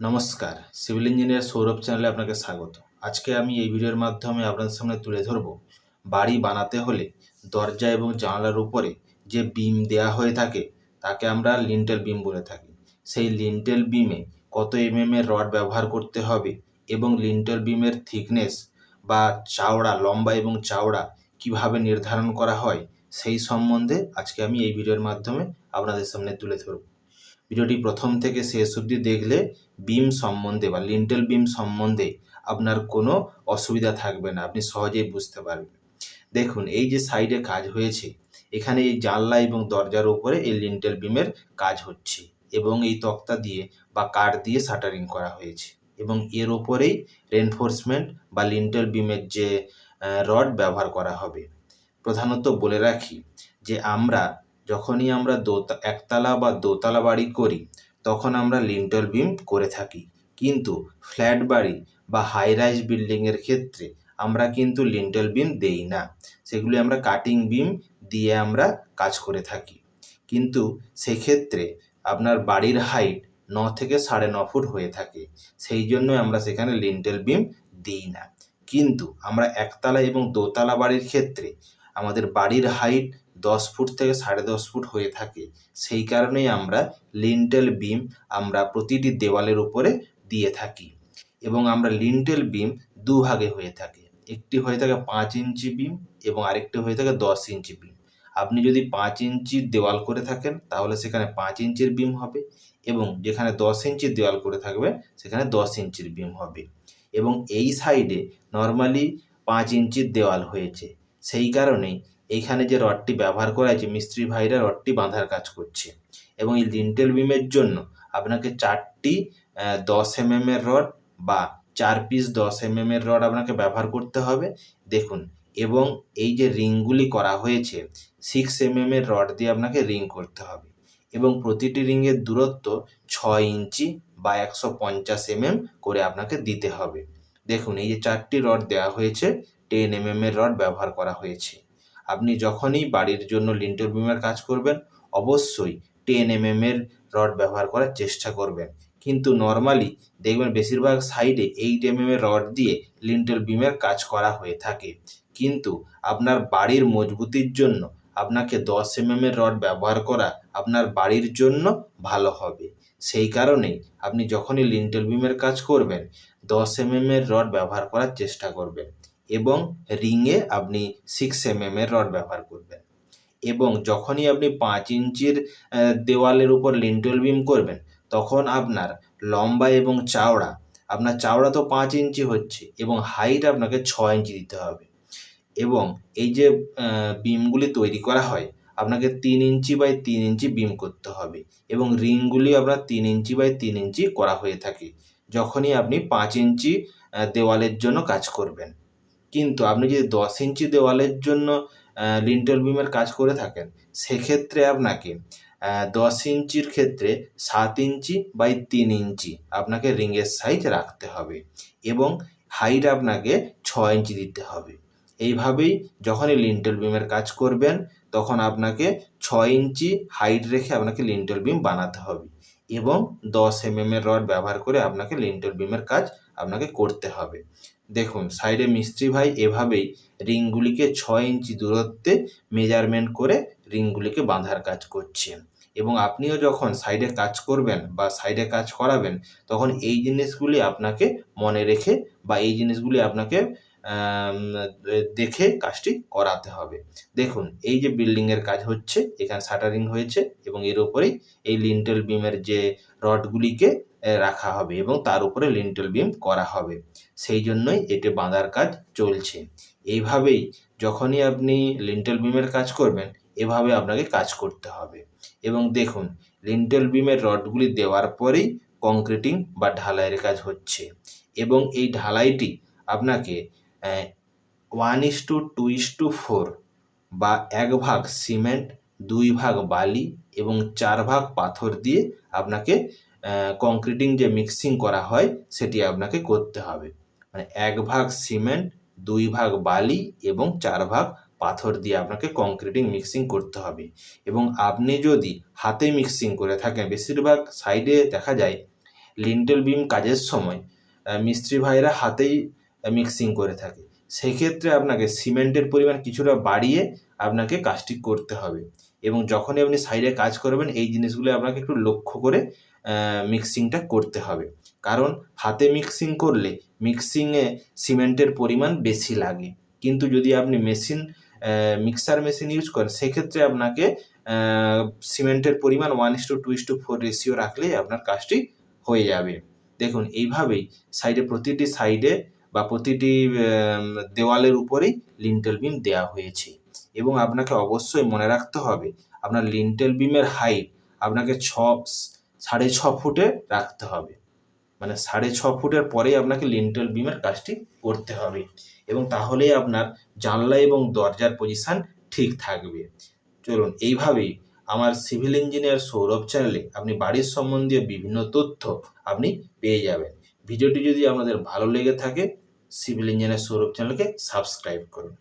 নমস্কার, civil engineer Sourav চ্যানেলে আপনাকে স্বাগত। আজকে আমি এই ভিডিওর মাধ্যমে আপনাদের সামনে তুলে ধরব বাড়ি বানাতে হলে দরজা এবং জানালার উপরে যে বিম দেয়া হয়ে থাকে, তাকে আমরা লিন্টেল বিম বলে থাকি। সেই লিন্টেল বিমে কত এমএম এর রড ব্যবহার করতে হবে এবং লিন্টেল বিমের থিকনেস বা চাওড়া, লম্বা এবং চাওড়া কীভাবে নির্ধারণ করা হয়, সেই সম্বন্ধে আজকে আমি এই ভিডিওর মাধ্যমে আপনাদের সামনে তুলে ধরব। ভিডিওটি প্রথম থেকে শেষ অবধি দেখলে বিম সম্বন্ধে বা লিন্টেল বিম সম্বন্ধে আপনার কোনো অসুবিধা থাকবে না, আপনি সহজেই বুঝতে পারবেন। দেখুন, এই যে সাইডে কাজ হয়েছে, এখানে এই জানলা এবং দরজার উপরে এই লিন্টেল বিমের কাজ হচ্ছে এবং এই তক্তা দিয়ে বা কাঠ দিয়ে শাটারিং করা হয়েছে এবং এর ওপরেই রেনফোর্সমেন্ট বা লিন্টেল বিমের যে রড ব্যবহার করা হবে। প্রধানত বলে রাখি যে আমরা যখনই আমরা দোতা, একতলা বা দোতলা বাড়ি করি, তখন আমরা লিন্টেল বিম করে থাকি। কিন্তু ফ্ল্যাট বাড়ি বা হাই রাইজ বিল্ডিংয়ের ক্ষেত্রে আমরা কিন্তু লিন্টেল বিম দেই না। সেগুলি আমরা কাটিং বিম দিয়ে আমরা কাজ করে থাকি। কিন্তু সেক্ষেত্রে আপনার বাড়ির হাইট ন থেকে সাড়ে ন ফুট হয়ে থাকে। সেই জন্য আমরা সেখানে লিন্টেল বিম দিই না। কিন্তু আমরা একতলা এবং দোতলা বাড়ির ক্ষেত্রে আমাদের বাড়ির হাইট দশ ফুট থেকে সাড়ে দশ ফুট হয়ে থাকে। সেই কারণেই আমরা লিন্টেল বিম আমরা প্রতিটি দেওয়ালের উপরে দিয়ে থাকি এবং আমরা লিন্টেল বিম দুভাগে হয়ে থাকে। একটি হয়ে থাকে পাঁচ ইঞ্চি বিম এবং আরেকটি হয়ে থাকে দশ ইঞ্চি বিম। আপনি যদি পাঁচ ইঞ্চির দেওয়াল করে থাকেন, তাহলে সেখানে পাঁচ ইঞ্চির বিম হবে এবং যেখানে দশ ইঞ্চির দেওয়াল করে থাকবে, সেখানে দশ ইঞ্চির বিম হবে। এবং এই সাইডে নর্মালি পাঁচ ইঞ্চির দেওয়াল হয়েছে। সেই কারণেই এইখানে যে রডটি ব্যবহার করা হয়েছে, মিস্ত্রি ভাইরা রডটি বাঁধার কাজ করছে। এবং এই লিন্টেল বিমের জন্য আপনাকে চারটি দশ এমএম এর রড বা চার পিস দশ এমএম এর রড আপনাকে ব্যবহার করতে হবে। দেখুন, এবং এই যে রিংগুলি করা হয়েছে সিক্স এমএম এর রড দিয়ে আপনাকে রিং করতে হবে। এবং প্রতিটি রিংয়ের দূরত্ব ছয় ইঞ্চি বা একশো পঞ্চাশ এমএম করে আপনাকে দিতে হবে। দেখুন, এই যে চারটি রড দেওয়া হয়েছে টেন এমএম এর রড ব্যবহার করা হয়েছে। আপনি যখনই বাড়ির জন্য লিন্টেল বিমের কাজ করবেন, অবশ্যই টেন এমএম এর রড ব্যবহার করার চেষ্টা করবেন। কিন্তু নর্মালি দেখবেন বেশিরভাগ সাইডে এইট এমএম এর রড দিয়ে লিন্টেল বিমের কাজ করা হয়ে থাকে। কিন্তু আপনার বাড়ির মজবুতির জন্য আপনাকে দশ এমএম এর রড ব্যবহার করা আপনার বাড়ির জন্য ভালো হবে। সেই কারণেই আপনি যখনই লিন্টেল বিমের কাজ করবেন, দশ এমএম এর রড ব্যবহার করার চেষ্টা করবেন। এবং রিংয়ে আপনি সিক্স এমএম এর রড ব্যবহার করবেন। এবং যখনই আপনি পাঁচ ইঞ্চির দেওয়ালের উপর লিন্টল বিম করবেন, তখন আপনার লম্বা এবং চাওড়া, আপনার চাওড়া তো পাঁচ ইঞ্চি হচ্ছে এবং হাইট আপনাকে ছ ইঞ্চি দিতে হবে। এবং এই যে বিমগুলি তৈরি করা হয়, আপনাকে তিন ইঞ্চি বাই তিন ইঞ্চি বিম করতে হবে এবং রিংগুলি আপনার তিন ইঞ্চি বাই তিন ইঞ্চি করা হয়ে থাকে, যখনই আপনি পাঁচ ইঞ্চি দেওয়ালের জন্য কাজ করবেন। কিন্তু আপনি যদি দশ ইঞ্চি দেওয়ালের জন্য লিন্টেল বিমের কাজ করে থাকেন, সেক্ষেত্রে আপনাকে দশ ইঞ্চির ক্ষেত্রে সাত ইঞ্চি বাই তিন ইঞ্চি আপনাকে রিংয়ের সাইজ রাখতে হবে এবং হাইট আপনাকে ছ ইঞ্চি দিতে হবে। এইভাবেই যখনই লিন্টেল বিমের কাজ করবেন, তখন আপনাকে ছ ইঞ্চি হাইট রেখে আপনাকে লিন্টেল বিম বানাতে হবে এবং দশ এমএম এর রড ব্যবহার করে আপনাকে লিন্টেল বিমের কাজ আপনাকে করতে হবে। দেখুন, সাইডে মিস্ত্রি ভাই এভাবেই রিংগুলিকে ছ ইঞ্চি দূরত্বে মেজারমেন্ট করে রিংগুলিকে বাঁধার কাজ করছে। এবং আপনিও যখন সাইডে কাজ করবেন বা সাইডে কাজ করাবেন, তখন এই জিনিসগুলি আপনাকে মনে রেখে বা এই জিনিসগুলি আপনাকে দেখে কাজটি করাতে হবে। দেখুন, এই যে বিল্ডিংয়ের কাজ হচ্ছে, এখানে শাটারিং হয়েছে এবং এর উপরেই এই লিন্টেল বিমের যে রডগুলিকে রাখা হবে এবং তার উপরে লিন্টেল বিম করা হবে। সেই জন্যই এটি বাঁধার কাজ চলছে। এইভাবেই যখনই আপনি লিন্টেল বিমের কাজ করবেন, এভাবে আপনাকে কাজ করতে হবে। এবং দেখুন লিন্টেল বিমের রডগুলি দেওয়ার পরেই কংক্রিটিং বা ঢালাইয়ের কাজ হচ্ছে। এবং এই ঢালাইটি আপনাকে one is two two is two four বা এক ভাগ সিমেন্ট দুই ভাগ বালি এবং চার ভাগ পাথর দিয়ে আপনাকে কংক্রিটিং যে মিক্সিং করা হয়, সেটি আপনাকে করতে হবে। মানে এক ভাগ সিমেন্ট দুই ভাগ বালি এবং চার ভাগ পাথর দিয়ে আপনাকে কংক্রিটিং মিক্সিং করতে হবে। এবং আপনি যদি হাতে মিক্সিং করে থাকেন, বেশিরভাগ সাইডে দেখা যায় লিন্টেল বিম কাজের সময় মিস্ত্রি ভাইরা হাতেই মিক্সিং করে থাকে। সেক্ষেত্রে আপনাকে সিমেন্টের পরিমাণ কিছুটা বাড়িয়ে আপনাকে কাজটি করতে হবে। এবং যখনই আপনি সাইডে কাজ করবেন, এই জিনিসগুলো আপনাকে একটু লক্ষ্য করে মিক্সিংটা করতে হবে। কারণ হাতে মিক্সিং করলে মিক্সিংয়ে সিমেন্টের পরিমাণ বেশি লাগে। কিন্তু যদি আপনি মেশিন মিক্সার মেশিন ইউজ করেন, সেক্ষেত্রে আপনাকে সিমেন্টের পরিমাণ one is two two is two four ratio রাখলেই আপনার কাজটি হয়ে যাবে। দেখুন, এইভাবেই সাইডে প্রতিটি সাইডে বা প্রতিটি দেওয়ালের উপরেই লিন্টেল বিম দেওয়া হয়েছে। এবং আপনাকে অবশ্যই মনে রাখতে হবে, আপনার লিন্টেল বিমের হাইট আপনাকে ছ সাড়ে ছ ফুটে রাখতে হবে। মানে সাড়ে ছ ফুটের পরেই আপনাকে লিন্টেল বিমের কাজটি করতে হবে এবং তাহলেই আপনার জানলা এবং দরজার পজিশন ঠিক থাকবে। চলুন, এইভাবেই আমার সিভিল ইঞ্জিনিয়ার সৌরভ চ্যানেলে আপনি বাড়ির সম্বন্ধীয় বিভিন্ন তথ্য আপনি পেয়ে যাবেন। ভিডিওটি যদি আপনাদের ভালো লেগে থাকে সিভিল ইঞ্জিনিয়ার সৌরভ চ্যানেলকে সাবস্ক্রাইব করুন।